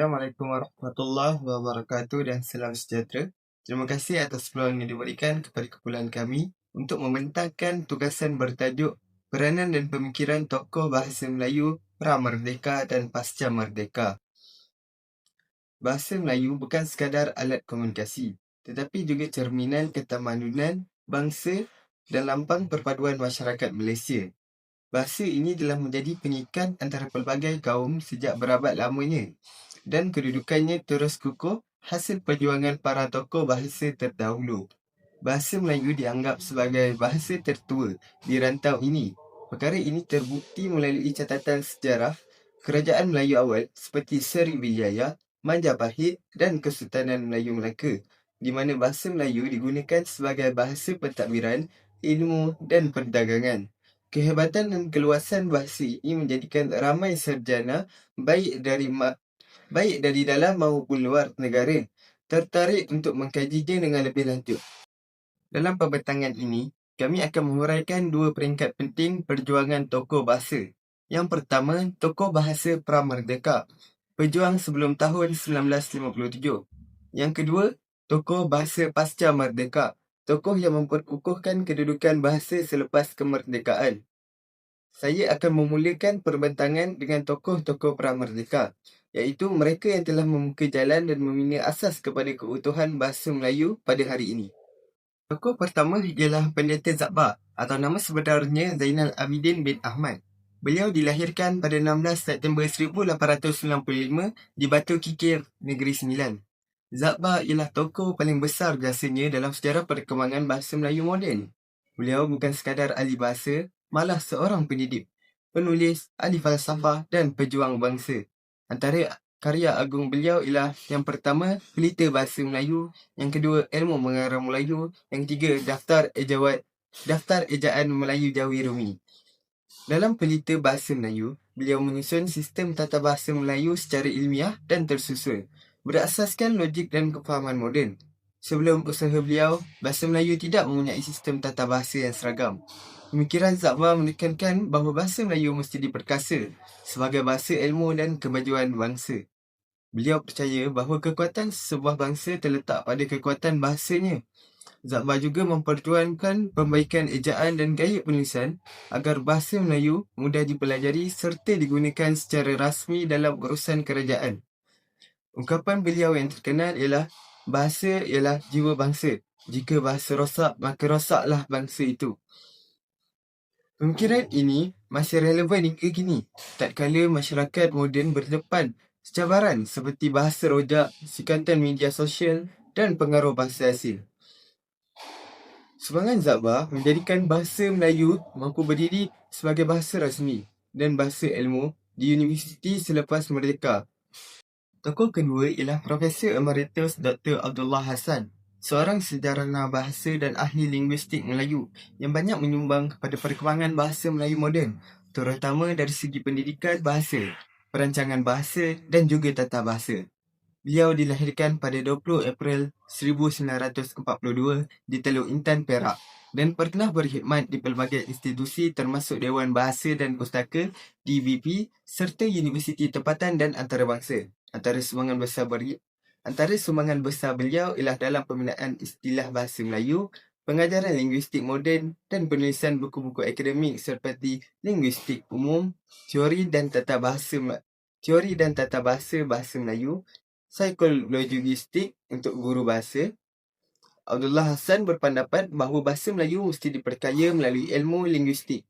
Assalamualaikum warahmatullahi wabarakatuh dan salam sejahtera. Terima kasih atas peluang yang diberikan kepada kumpulan kami untuk membentangkan tugasan bertajuk Peranan dan Pemikiran Tokoh Bahasa Melayu Pra-Merdeka dan Pasca Merdeka. Bahasa Melayu bukan sekadar alat komunikasi, tetapi juga cerminan ketamadunan bangsa dan lambang perpaduan masyarakat Malaysia. Bahasa ini telah menjadi pengikat antara pelbagai kaum sejak berabad lamanya dan kedudukannya terus kukuh hasil perjuangan para tokoh bahasa terdahulu. Bahasa Melayu dianggap sebagai bahasa tertua di rantau ini. Perkara ini terbukti melalui catatan sejarah kerajaan Melayu awal seperti Sriwijaya, Majapahit dan Kesultanan Melayu Melaka di mana bahasa Melayu digunakan sebagai bahasa pentadbiran, ilmu dan perdagangan. Kehebatan dan keluasan bahasa ini menjadikan ramai sarjana baik dari ma- baik dari dalam maupun luar negara tertarik untuk mengkajinya dengan lebih lanjut. Dalam pembentangan ini, kami akan menguraikan dua peringkat penting perjuangan tokoh bahasa. Yang pertama, tokoh bahasa pra-merdeka, pejuang sebelum tahun 1957. Yang kedua, tokoh bahasa pasca merdeka, tokoh yang memperkukuhkan kedudukan bahasa selepas kemerdekaan. Saya akan memulakan perbentangan dengan tokoh-tokoh pra-merdeka, iaitu mereka yang telah membuka jalan dan membina asas kepada keutuhan bahasa Melayu pada hari ini. Tokoh pertama ialah Pendeta Zakbar atau nama sebenarnya Zainal Abidin bin Ahmad. Beliau dilahirkan pada 16 September 1895 di Batu Kikir, Negeri Sembilan. Zakbar ialah tokoh paling besar biasanya dalam sejarah perkembangan bahasa Melayu moden. Beliau bukan sekadar ahli bahasa, malah seorang pendidik, penulis, ahli falsafah dan pejuang bangsa. Antara karya agung beliau ialah yang pertama, Pelita Bahasa Melayu, yang kedua, Ilmu Mengarang Melayu, yang ketiga, Daftar Ejawat Daftar Ejaan Melayu Jawi Rumi. Dalam Pelita Bahasa Melayu, beliau menyusun sistem tata bahasa Melayu secara ilmiah dan tersusun, berasaskan logik dan kefahaman moden. Sebelum usaha beliau, bahasa Melayu tidak mempunyai sistem tata bahasa yang seragam. Pemikiran Zakbar menekankan bahawa bahasa Melayu mesti diperkasa sebagai bahasa ilmu dan kemajuan bangsa. Beliau percaya bahawa kekuatan sebuah bangsa terletak pada kekuatan bahasanya. Zakbar juga memperjuangkan perbaikan ejaan dan gaya penulisan agar bahasa Melayu mudah dipelajari serta digunakan secara rasmi dalam urusan kerajaan. Ungkapan beliau yang terkenal ialah bahasa ialah jiwa bangsa. Jika bahasa rosak, maka rosaklah bangsa itu. Pemikiran ini masih relevan hingga kini, tatkala masyarakat moden berdepan cabaran seperti bahasa rojak, sikatan media sosial dan pengaruh bahasa asing. Sumbangan Zakbar menjadikan bahasa Melayu mampu berdiri sebagai bahasa rasmi dan bahasa ilmu di universiti selepas merdeka. Tokoh kedua ialah Profesor Emeritus Dr. Abdullah Hassan, seorang sejarawan bahasa dan ahli linguistik Melayu yang banyak menyumbang kepada perkembangan bahasa Melayu moden, terutama dari segi pendidikan bahasa, perancangan bahasa dan juga tata bahasa. Beliau dilahirkan pada 20 April 1942 di Teluk Intan, Perak dan pernah berkhidmat di pelbagai institusi termasuk Dewan Bahasa dan Pustaka, DVP serta Universiti Tempatan dan Antarabangsa. Antara sumbangan besar beri, antara sumbangan besar beliau ialah dalam pembinaan istilah bahasa Melayu, pengajaran linguistik moden dan penulisan buku-buku akademik seperti linguistik umum, teori dan tata bahasa teori dan tata bahasa bahasa Melayu psikologistik untuk guru bahasa. Abdullah Hassan berpendapat bahawa bahasa Melayu mesti diperkaya melalui ilmu linguistik.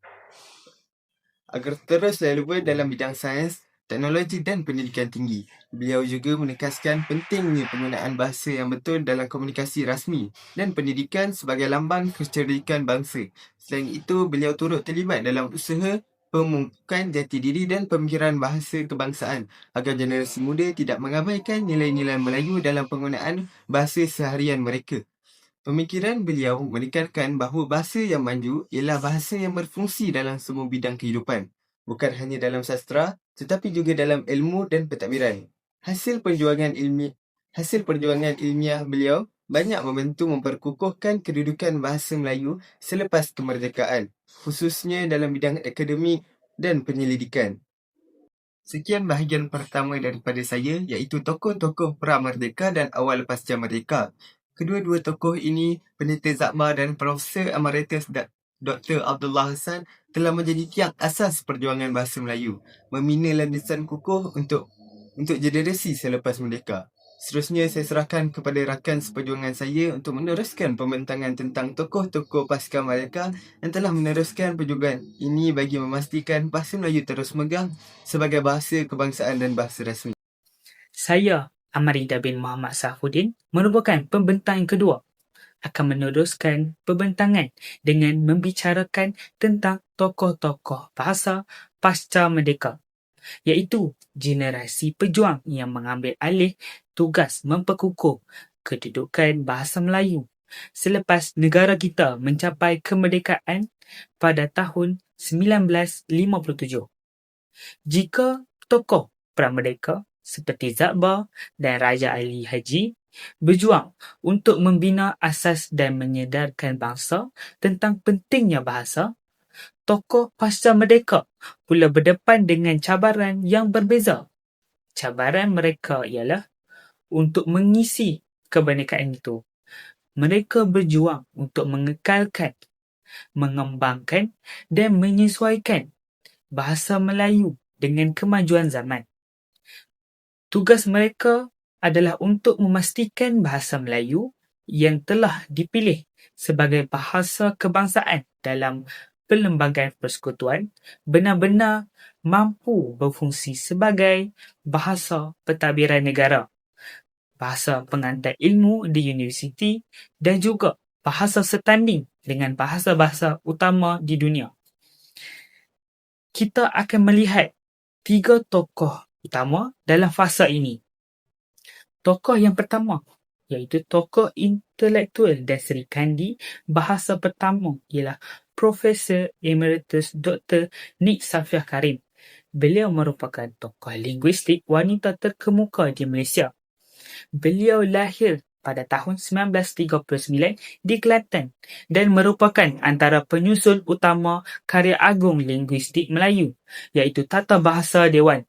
Agar terus relevan dalam bidang sains, teknologi dan pendidikan tinggi. Beliau juga menekankan pentingnya penggunaan bahasa yang betul dalam komunikasi rasmi dan pendidikan sebagai lambang kecerdikan bangsa. Selain itu, beliau turut terlibat dalam usaha pemupukan jati diri dan pemikiran bahasa kebangsaan agar generasi muda tidak mengabaikan nilai-nilai Melayu dalam penggunaan bahasa seharian mereka. Pemikiran beliau menekankan bahawa bahasa yang maju ialah bahasa yang berfungsi dalam semua bidang kehidupan, bukan hanya dalam sastra tetapi juga dalam ilmu dan pentadbiran. Hasil perjuangan ilmiah hasil perjuangan ilmiah beliau banyak membantu memperkukuhkan kedudukan bahasa Melayu selepas kemerdekaan, khususnya dalam bidang akademik dan penyelidikan. Sekian bahagian pertama daripada saya iaitu tokoh-tokoh pra-merdeka dan awal pasca merdeka. Kedua-dua tokoh ini, Pendeta Zakmar dan Profesor Emeritus Dr. Abdullah Hassan telah menjadi tiang asas perjuangan bahasa Melayu, membina landasan kukuh untuk untuk generasi selepas merdeka. Seterusnya, saya serahkan kepada rakan seperjuangan saya untuk meneruskan pembentangan tentang tokoh-tokoh pasca merdeka yang telah meneruskan perjuangan ini bagi memastikan bahasa Melayu terus megang sebagai bahasa kebangsaan dan bahasa rasmi. Saya, Amarida bin Muhammad Safuddin, merupakan pembentang kedua akan meneruskan pembentangan dengan membicarakan tentang tokoh-tokoh bahasa pasca merdeka iaitu generasi pejuang yang mengambil alih tugas memperkukuh kedudukan bahasa Melayu selepas negara kita mencapai kemerdekaan pada tahun 1957. Jika tokoh pramerdeka seperti Zakbar dan Raja Ali Haji berjuang untuk membina asas dan menyedarkan bangsa tentang pentingnya bahasa, tokoh pasca merdeka pula berdepan dengan cabaran yang berbeza. Cabaran mereka ialah untuk mengisi kebenekaan itu. Mereka berjuang untuk mengekalkan, mengembangkan dan menyesuaikan bahasa Melayu dengan kemajuan zaman. Tugas mereka adalah untuk memastikan bahasa Melayu yang telah dipilih sebagai bahasa kebangsaan dalam Perlembagaan Persekutuan benar-benar mampu berfungsi sebagai bahasa pentadbiran negara, bahasa pengantar ilmu di universiti dan juga bahasa setanding dengan bahasa-bahasa utama di dunia. Kita akan melihat tiga tokoh utama dalam fasa ini. Tokoh yang pertama iaitu tokoh intelektual dan Sri Kandi bahasa pertama ialah Profesor Emeritus Dr. Nik Safiah Karim. Beliau merupakan tokoh linguistik wanita terkemuka di Malaysia. Beliau lahir pada tahun 1939 di Kelantan dan merupakan antara penyusun utama karya agung linguistik Melayu iaitu Tata Bahasa Dewan.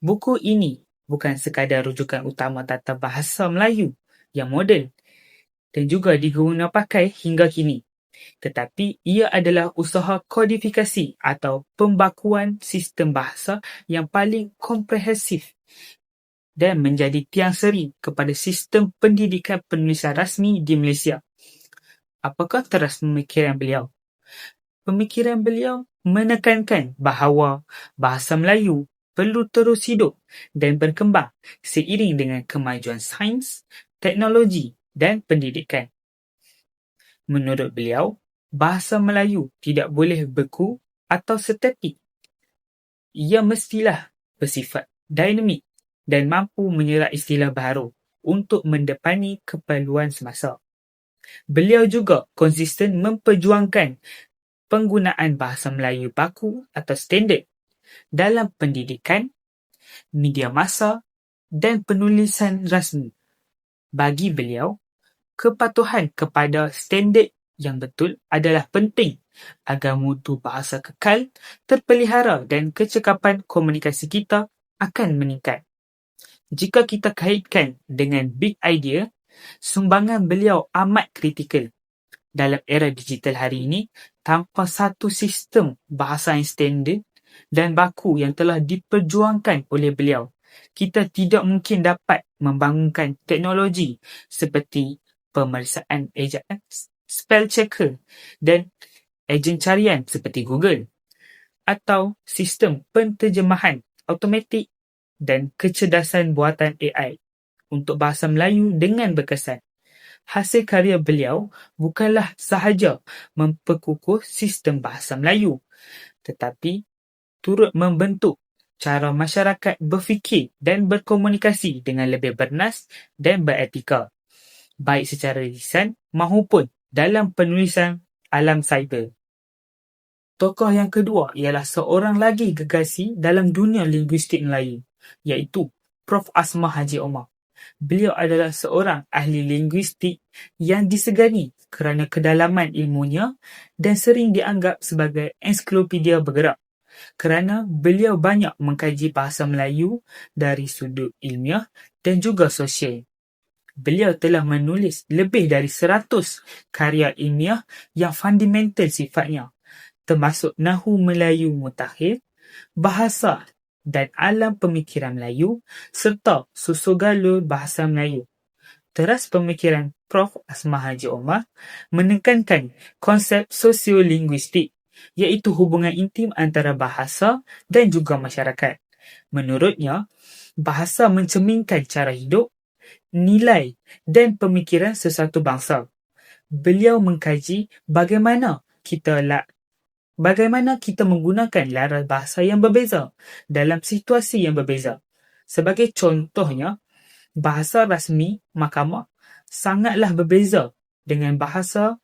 Buku ini bukan sekadar rujukan utama tata bahasa Melayu yang moden dan juga digunakan pakai hingga kini tetapi ia adalah usaha kodifikasi atau pembakuan sistem bahasa yang paling komprehensif dan menjadi tiang seri kepada sistem pendidikan penulisan rasmi di Malaysia. Apakah teras pemikiran beliau? Pemikiran beliau menekankan bahawa bahasa Melayu perlu terus hidup dan berkembang seiring dengan kemajuan sains, teknologi dan pendidikan. Menurut beliau, bahasa Melayu tidak boleh beku atau statik. Ia mestilah bersifat dinamik dan mampu menyerap istilah baru untuk mendepani keperluan semasa. Beliau juga konsisten memperjuangkan penggunaan bahasa Melayu baku atau standard dalam pendidikan, media masa dan penulisan rasmi. Bagi beliau, kepatuhan kepada standard yang betul adalah penting agar mutu bahasa kekal terpelihara dan kecekapan komunikasi kita akan meningkat. Jika kita kaitkan dengan big idea, sumbangan beliau amat kritikal. Dalam era digital hari ini, tanpa satu sistem bahasa yang standard dan baku yang telah diperjuangkan oleh beliau, kita tidak mungkin dapat membangunkan teknologi seperti pemeriksaan ejaan spell checker dan ejen carian seperti Google atau sistem penterjemahan automatik dan kecerdasan buatan AI untuk bahasa Melayu dengan berkesan. Hasil karya beliau bukanlah sahaja memperkukuh sistem bahasa Melayu tetapi turut membentuk cara masyarakat berfikir dan berkomunikasi dengan lebih bernas dan beretika baik secara lisan maupun dalam penulisan alam cyber. Tokoh yang kedua ialah seorang lagi gegasi dalam dunia linguistik Melayu, iaitu Prof. Asma Haji Omar. Beliau adalah seorang ahli linguistik yang disegani kerana kedalaman ilmunya dan sering dianggap sebagai ensiklopedia bergerak. Kerana beliau banyak mengkaji bahasa Melayu dari sudut ilmiah dan juga sosial. Beliau telah menulis lebih dari 100 karya ilmiah yang fundamental sifatnya, termasuk Nahu Melayu Mutakhir, Bahasa dan Alam Pemikiran Melayu serta Susugalur Bahasa Melayu. Teras pemikiran Prof. Asma Haji Omar menekankan konsep sosiolinguistik iaitu hubungan intim antara bahasa dan juga masyarakat. Menurutnya, bahasa mencerminkan cara hidup, nilai dan pemikiran sesuatu bangsa. Beliau mengkaji bagaimana kita la bagaimana kita menggunakan laras bahasa yang berbeza dalam situasi yang berbeza. Sebagai contohnya, bahasa rasmi mahkamah sangatlah berbeza dengan bahasa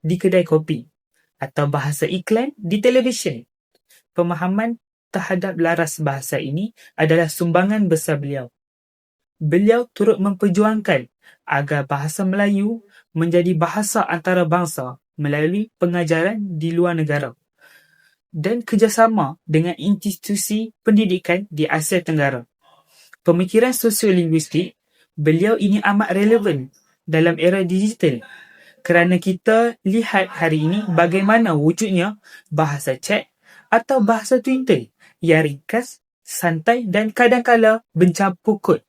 di kedai kopi atau bahasa iklan di televisyen. Pemahaman terhadap laras bahasa ini adalah sumbangan besar beliau. Beliau turut memperjuangkan agar bahasa Melayu menjadi bahasa antarabangsa melalui pengajaran di luar negara dan kerjasama dengan institusi pendidikan di Asia Tenggara pemikiran sosiolinguistik, beliau ini amat relevan dalam era digital kerana kita lihat hari ini bagaimana wujudnya bahasa chat atau bahasa Twitter yang ringkas, santai dan kadang-kala bercampur kod.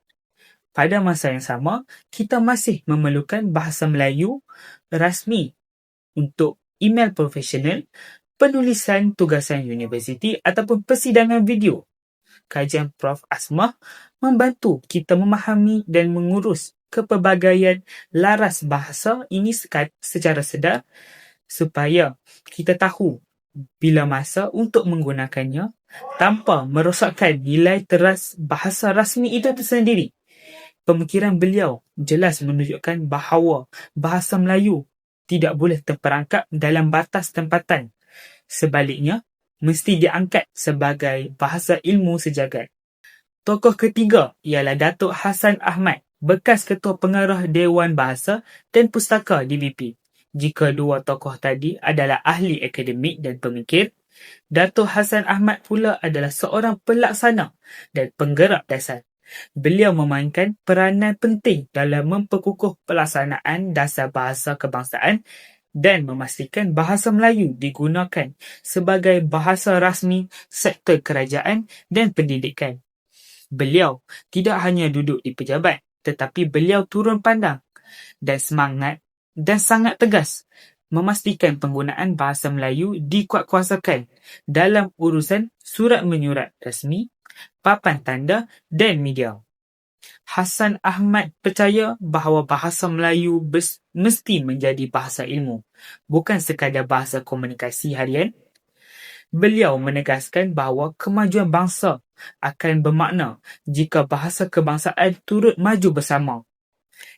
Pada masa yang sama, kita masih memerlukan bahasa Melayu rasmi untuk email profesional, penulisan tugasan universiti ataupun persidangan video. Kajian Prof. Asmah membantu kita memahami dan mengurus kepelbagaian laras bahasa ini secara sedar supaya kita tahu bila masa untuk menggunakannya tanpa merosakkan nilai teras bahasa rasmi itu tersendiri. Pemikiran beliau jelas menunjukkan bahawa bahasa Melayu tidak boleh terperangkap dalam batas tempatan. Sebaliknya, mesti diangkat sebagai bahasa ilmu sejagat. Tokoh ketiga ialah Datuk Hassan Ahmad, bekas Ketua Pengarah Dewan Bahasa dan Pustaka DBP. Jika dua tokoh tadi adalah ahli akademik dan pemikir, Datuk Hassan Ahmad pula adalah seorang pelaksana dan penggerak dasar. Beliau memainkan peranan penting dalam memperkukuh pelaksanaan dasar bahasa kebangsaan dan memastikan bahasa Melayu digunakan sebagai bahasa rasmi sektor kerajaan dan pendidikan beliau tidak hanya duduk di pejabat tetapi beliau turun pandang dan semangat dan sangat tegas memastikan penggunaan bahasa Melayu dikuatkuasakan dalam urusan surat menyurat rasmi, papan tanda dan media. Hassan Ahmad percaya bahawa bahasa Melayu mesti menjadi bahasa ilmu, bukan sekadar bahasa komunikasi harian Beliau menegaskan bahawa kemajuan bangsa akan bermakna jika bahasa kebangsaan turut maju bersama.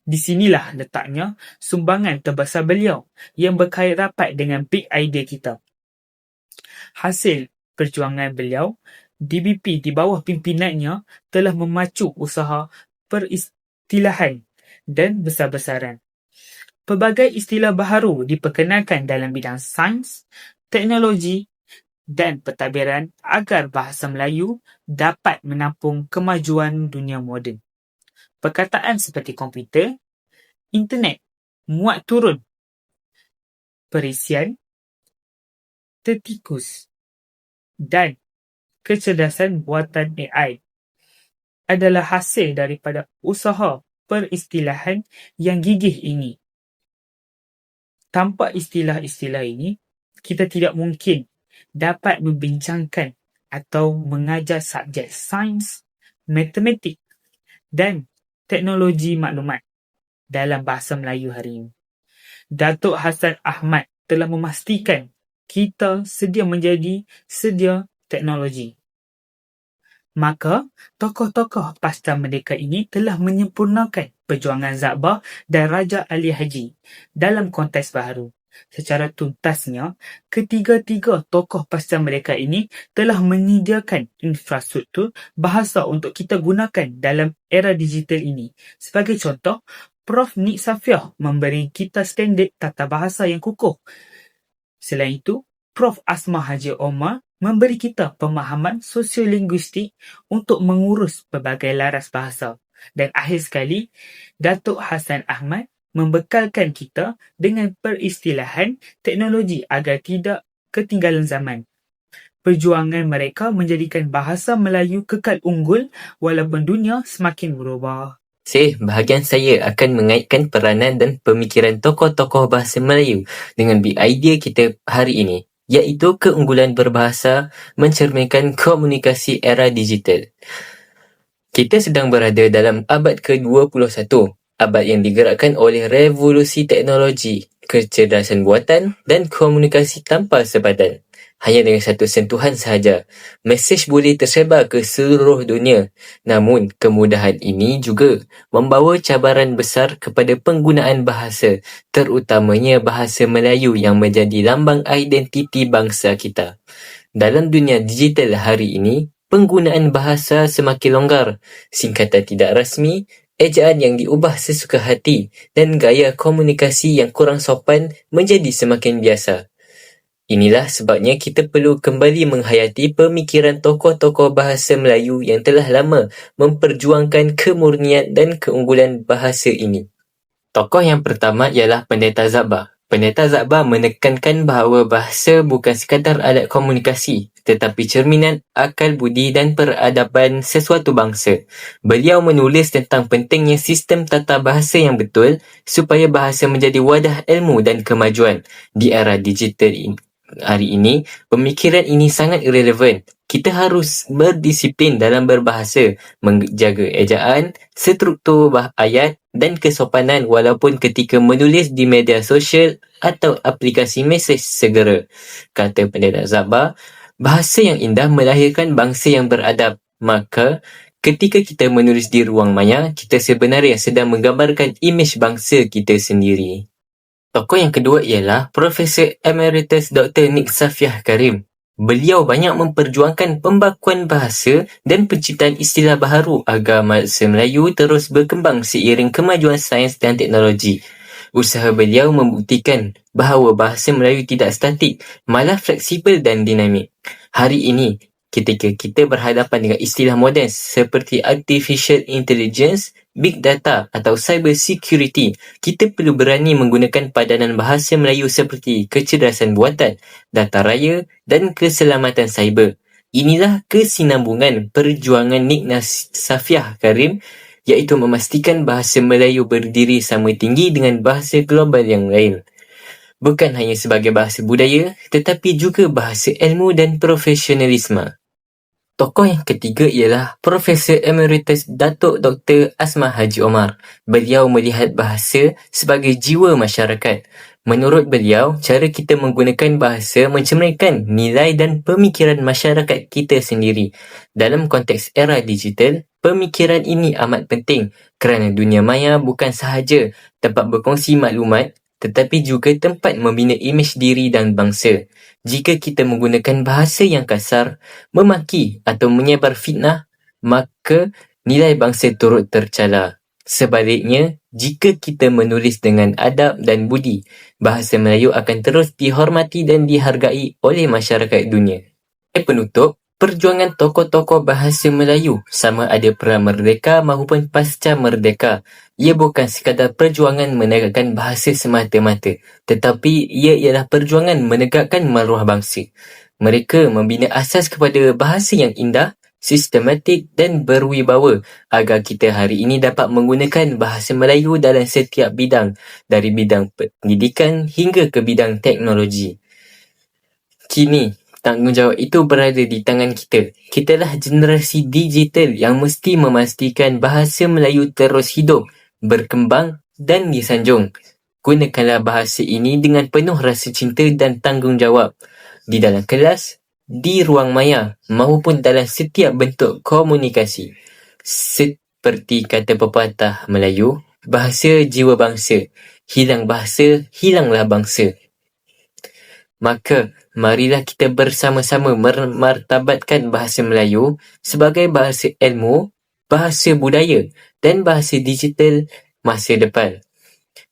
Di sinilah letaknya sumbangan terbesar beliau yang berkait rapat dengan big idea kita. Hasil perjuangan beliau, DBP di bawah pimpinannya telah memacu usaha peristilahan dan besar-besaran. Pelbagai istilah baharu diperkenalkan dalam bidang sains, teknologi dan pentadbiran agar bahasa Melayu dapat menampung kemajuan dunia moden. Perkataan seperti komputer, internet, muat turun, perisian, tertikus dan kecerdasan buatan AI adalah hasil daripada usaha peristilahan yang gigih ini. Tanpa istilah-istilah ini, kita tidak mungkin dapat membincangkan atau mengajar subjek sains, matematik dan teknologi maklumat dalam bahasa Melayu hari ini. Datuk Hassan Ahmad telah memastikan kita sedia menjadi sedia teknologi. Maka, tokoh-tokoh pasca merdeka ini telah menyempurnakan perjuangan Zabah dan Raja Ali Haji dalam konteks baharu. Secara tuntasnya, ketiga-tiga tokoh pasca mereka ini telah menyediakan infrastruktur bahasa untuk kita gunakan dalam era digital ini. Sebagai contoh, Prof. Nik Safiah memberi kita standard tata bahasa yang kukuh. Selain itu, Prof. Asma Haji Omar memberi kita pemahaman sosiolinguistik untuk mengurus pelbagai laras bahasa. Dan akhir sekali, Datuk Hassan Ahmad membekalkan kita dengan peristilahan teknologi agar tidak ketinggalan zaman. Perjuangan mereka menjadikan bahasa Melayu kekal unggul walaupun dunia semakin berubah. Seh, bahagian saya akan mengaitkan peranan dan pemikiran tokoh-tokoh bahasa Melayu dengan big idea kita hari ini, iaitu keunggulan berbahasa mencerminkan komunikasi era digital. Kita sedang berada dalam abad ke-21, abad yang digerakkan oleh revolusi teknologi, kecerdasan buatan dan komunikasi tanpa sepadan. Hanya dengan satu sentuhan sahaja, mesej boleh tersebar ke seluruh dunia. Namun, kemudahan ini juga membawa cabaran besar kepada penggunaan bahasa, terutamanya bahasa Melayu yang menjadi lambang identiti bangsa kita. Dalam dunia digital hari ini, penggunaan bahasa semakin longgar, singkatan tidak rasmi, ejaan yang diubah sesuka hati dan gaya komunikasi yang kurang sopan menjadi semakin biasa. Inilah sebabnya kita perlu kembali menghayati pemikiran tokoh-tokoh bahasa Melayu yang telah lama memperjuangkan kemurnian dan keunggulan bahasa ini. Tokoh yang pertama ialah Pendeta Zabah. Pendeta Zabah menekankan bahawa bahasa bukan sekadar alat komunikasi tetapi cerminan akal budi dan peradaban sesuatu bangsa. Beliau menulis tentang pentingnya sistem tata bahasa yang betul supaya bahasa menjadi wadah ilmu dan kemajuan di era digital ini hari ini, pemikiran ini sangat relevan. Kita harus berdisiplin dalam berbahasa, menjaga ejaan, struktur bah ayat dan kesopanan walaupun ketika menulis di media sosial atau aplikasi mesej segera. Kata Pendeta Zabah, bahasa yang indah melahirkan bangsa yang beradab. Maka, ketika kita menulis di ruang maya, kita sebenarnya sedang menggambarkan imej bangsa kita sendiri. Tokoh yang kedua ialah Profesor Emeritus Dr. Nick Safiah Karim. Beliau banyak memperjuangkan pembakuan bahasa dan penciptaan istilah baharu agar bahasa Melayu terus berkembang seiring kemajuan sains dan teknologi. Usaha beliau membuktikan bahawa bahasa Melayu tidak statik, malah fleksibel dan dinamik. Hari ini, ketika kita berhadapan dengan istilah moden seperti artificial intelligence, big data atau cyber security, kita perlu berani menggunakan padanan bahasa Melayu seperti kecerdasan buatan, data raya dan keselamatan cyber. Inilah kesinambungan perjuangan Nick Safiah Karim iaitu memastikan bahasa Melayu berdiri sama tinggi dengan bahasa global yang lain. Bukan hanya sebagai bahasa budaya tetapi juga bahasa ilmu dan profesionalisme. Tokoh yang ketiga ialah Profesor Emeritus Datuk Dr. Asma Haji Omar. Beliau melihat bahasa sebagai jiwa masyarakat. Menurut beliau, cara kita menggunakan bahasa mencerminkan nilai dan pemikiran masyarakat kita sendiri. Dalam konteks era digital, pemikiran ini amat penting kerana dunia maya bukan sahaja tempat berkongsi maklumat tetapi juga tempat membina imej diri dan bangsa. Jika kita menggunakan bahasa yang kasar, memaki atau menyebar fitnah, maka nilai bangsa turut tercela. Sebaliknya, jika kita menulis dengan adab dan budi, bahasa Melayu akan terus dihormati dan dihargai oleh masyarakat dunia. Penutup, perjuangan tokoh-tokoh bahasa Melayu sama ada pra merdeka maupun pasca merdeka. Ia bukan sekadar perjuangan menegakkan bahasa semata-mata, tetapi ia ialah perjuangan menegakkan maruah bangsa. Mereka membina asas kepada bahasa yang indah, sistematik dan berwibawa agar kita hari ini dapat menggunakan bahasa Melayu dalam setiap bidang, dari bidang pendidikan hingga ke bidang teknologi. Kini, tanggungjawab itu berada di tangan kita. Kitalah generasi digital yang mesti memastikan bahasa Melayu terus hidup, berkembang dan disanjung. Gunakanlah bahasa ini dengan penuh rasa cinta dan tanggungjawab. Di dalam kelas, di ruang maya maupun dalam setiap bentuk komunikasi. Seperti kata pepatah Melayu, bahasa jiwa bangsa. Hilang bahasa, hilanglah bangsa. Maka, marilah kita bersama-sama memartabatkan bahasa Melayu sebagai bahasa ilmu, bahasa budaya dan bahasa digital masa depan.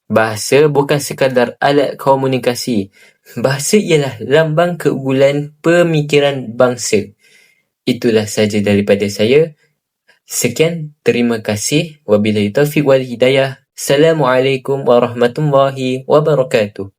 Bahasa bukan sekadar alat komunikasi. Bahasa ialah lambang keunggulan pemikiran bangsa. Itulah saja daripada saya. Sekian, terima kasih. Wabillahi taufiq wal hidayah. Assalamualaikum warahmatullahi wabarakatuh.